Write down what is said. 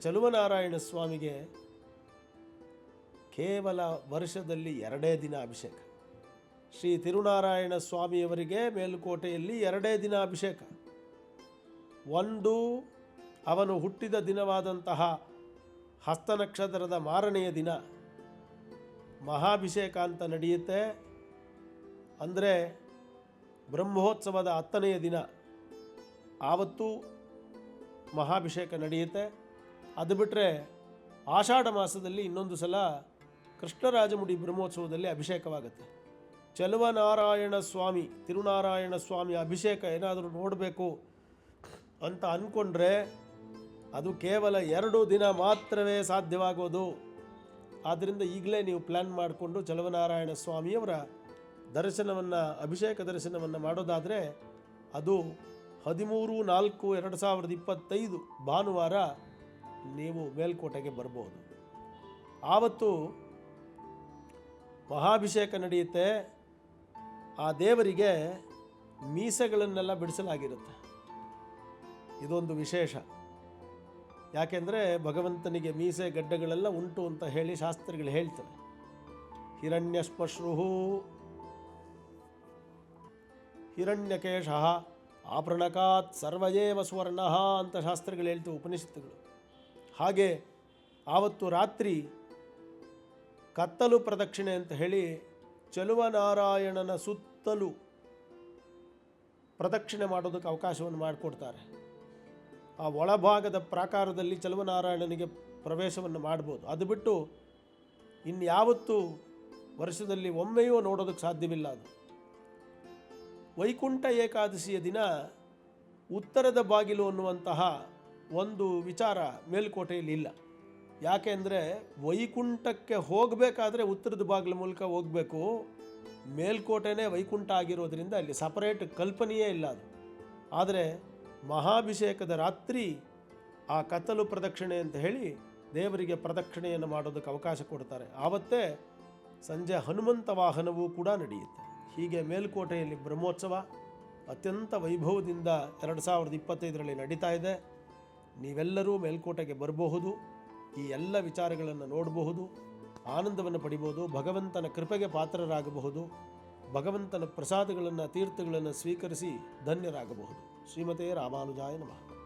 ಚಲುವನಾರಾಯಣ ಸ್ವಾಮಿಗೆ ಕೇವಲ ವರ್ಷದಲ್ಲಿ ಎರಡೇ ದಿನ ಅಭಿಷೇಕ. ಶ್ರೀ ತಿರುನಾರಾಯಣ ಸ್ವಾಮಿಯವರಿಗೆ ಮೇಲುಕೋಟೆಯಲ್ಲಿ ಎರಡೇ ದಿನ ಅಭಿಷೇಕ. ಒಂದು ಅವನು ಹುಟ್ಟಿದ ದಿನವಾದಂತಹ ಹಸ್ತ ನಕ್ಷತ್ರದ ಮಾರನೆಯ ದಿನ ಮಹಾಭಿಷೇಕ ಅಂತ ನಡೆಯುತ್ತೆ. ಅಂದರೆ ಬ್ರಹ್ಮೋತ್ಸವದ ಹತ್ತನೆಯ ದಿನ. ಆವತ್ತು ಮಹಾಭಿಷೇಕ ನಡೆಯುತ್ತೆ. ಅದು ಬಿಟ್ಟರೆ ಆಷಾಢ ಮಾಸದಲ್ಲಿ ಇನ್ನೊಂದು ಸಲ ಕೃಷ್ಣರಾಜಮುಡಿ ಬ್ರಹ್ಮೋತ್ಸವದಲ್ಲಿ ಅಭಿಷೇಕವಾಗುತ್ತೆ. ಚಲುವನಾರಾಯಣ ಸ್ವಾಮಿ, ತಿರುನಾರಾಯಣ ಸ್ವಾಮಿ ಅಭಿಷೇಕ ಏನಾದರೂ ನೋಡಬೇಕು ಅಂತ ಅಂದ್ಕೊಂಡ್ರೆ ಅದು ಕೇವಲ ಎರಡು ದಿನ ಮಾತ್ರವೇ ಸಾಧ್ಯವಾಗೋದು. ಆದ್ದರಿಂದ ಈಗಲೇ ನೀವು ಪ್ಲ್ಯಾನ್ ಮಾಡಿಕೊಂಡು ಚಲುವನಾರಾಯಣ ಸ್ವಾಮಿಯವರ ದರ್ಶನವನ್ನು, ಅಭಿಷೇಕ ದರ್ಶನವನ್ನು ಮಾಡೋದಾದರೆ ಅದು ಹದಿಮೂರು ನಾಲ್ಕು ಎರಡು ಸಾವಿರದ ಇಪ್ಪತ್ತೈದು ಭಾನುವಾರ ನೀವು ಮೇಲ್ಕೋಟೆಗೆ ಬರ್ಬೋದು. ಆವತ್ತು ಮಹಾಭಿಷೇಕ ನಡೆಯುತ್ತೆ. ಆ ದೇವರಿಗೆ ಮೀಸೆಗಳನ್ನೆಲ್ಲ ಬಿಡಿಸಲಾಗಿರುತ್ತೆ. ಇದೊಂದು ವಿಶೇಷ. ಯಾಕೆಂದರೆ ಭಗವಂತನಿಗೆ ಮೀಸೆ ಗಡ್ಡೆಗಳೆಲ್ಲ ಉಂಟು ಅಂತ ಹೇಳಿ ಶಾಸ್ತ್ರಗಳು ಹೇಳ್ತವೆ ಸ್ಪಶ್ರು ಹಿರಣ್ಯಕೇಶ ಆಭರಣಕಾತ್ ಸರ್ವಯೇವ ಸ್ವರ್ಣ ಅಂತ ಶಾಸ್ತ್ರಗಳು ಹೇಳ್ತವೆ ಉಪನಿಷತ್ತುಗಳು. ಹಾಗೆ ಆವತ್ತು ರಾತ್ರಿ ಕತ್ತಲು ಪ್ರದಕ್ಷಿಣೆ ಅಂತ ಹೇಳಿ ಚಲುವನಾರಾಯಣನ ಸುತ್ತಲೂ ಪ್ರದಕ್ಷಿಣೆ ಮಾಡೋದಕ್ಕೆ ಅವಕಾಶವನ್ನು ಮಾಡಿಕೊಡ್ತಾರೆ. ಆ ಒಳಭಾಗದ ಪ್ರಾಕಾರದಲ್ಲಿ ಚಲುವನಾರಾಯಣನಿಗೆ ಪ್ರವೇಶವನ್ನು ಮಾಡ್ಬೋದು. ಅದು ಬಿಟ್ಟು ಇನ್ಯಾವತ್ತೂ ವರ್ಷದಲ್ಲಿ ಒಮ್ಮೆಯೂ ನೋಡೋದಕ್ಕೆ ಸಾಧ್ಯವಿಲ್ಲ ಅದು. ವೈಕುಂಠ ಏಕಾದಶಿಯ ದಿನ ಉತ್ತರದ ಬಾಗಿಲು ಅನ್ನುವಂತಹ ಒಂದು ವಿಚಾರ ಮೇಲ್ಕೋಟೆಯಲ್ಲಿ ಇಲ್ಲ. ಯಾಕೆಂದರೆ ವೈಕುಂಠಕ್ಕೆ ಹೋಗಬೇಕಾದ್ರೆ ಉತ್ತರದ ಬಾಗಿಲ ಮೂಲಕ ಹೋಗಬೇಕು. ಮೇಲ್ಕೋಟೆನೇ ವೈಕುಂಠ ಆಗಿರೋದ್ರಿಂದ ಅಲ್ಲಿ ಸಪರೇಟ್ ಕಲ್ಪನೆಯೇ ಇಲ್ಲ ಅದು. ಆದರೆ ಮಹಾಭಿಷೇಕದ ರಾತ್ರಿ ಆ ಕತ್ತಲು ಪ್ರದಕ್ಷಿಣೆ ಅಂತ ಹೇಳಿ ದೇವರಿಗೆ ಪ್ರದಕ್ಷಿಣೆಯನ್ನು ಮಾಡೋದಕ್ಕೆ ಅವಕಾಶ ಕೊಡ್ತಾರೆ. ಆವತ್ತೇ ಸಂಜೆ ಹನುಮಂತ ವಾಹನವೂ ಕೂಡ ನಡೆಯುತ್ತೆ. ಹೀಗೆ ಮೇಲ್ಕೋಟೆಯಲ್ಲಿ ಬ್ರಹ್ಮೋತ್ಸವ ಅತ್ಯಂತ ವೈಭವದಿಂದ ಎರಡು ಸಾವಿರದ ಇಪ್ಪತ್ತೈದರಲ್ಲಿ ನಡೀತಾ ಇದೆ. ನೀವೆಲ್ಲರೂ ಮೇಲ್ಕೋಟೆಗೆ ಬರಬಹುದು, ಈ ಎಲ್ಲ ವಿಚಾರಗಳನ್ನು ನೋಡಬಹುದು, ಆನಂದವನ್ನು ಪಡಿಬೋದು ಭಗವಂತನ ಕೃಪೆಗೆ ಪಾತ್ರರಾಗಬಹುದು, ಭಗವಂತನ ಪ್ರಸಾದಗಳನ್ನು, ತೀರ್ಥಗಳನ್ನು ಸ್ವೀಕರಿಸಿ ಧನ್ಯರಾಗಬಹುದು. ಶ್ರೀಮತೇ ರಾಮಾನುಜಾಯ ನಮಃ.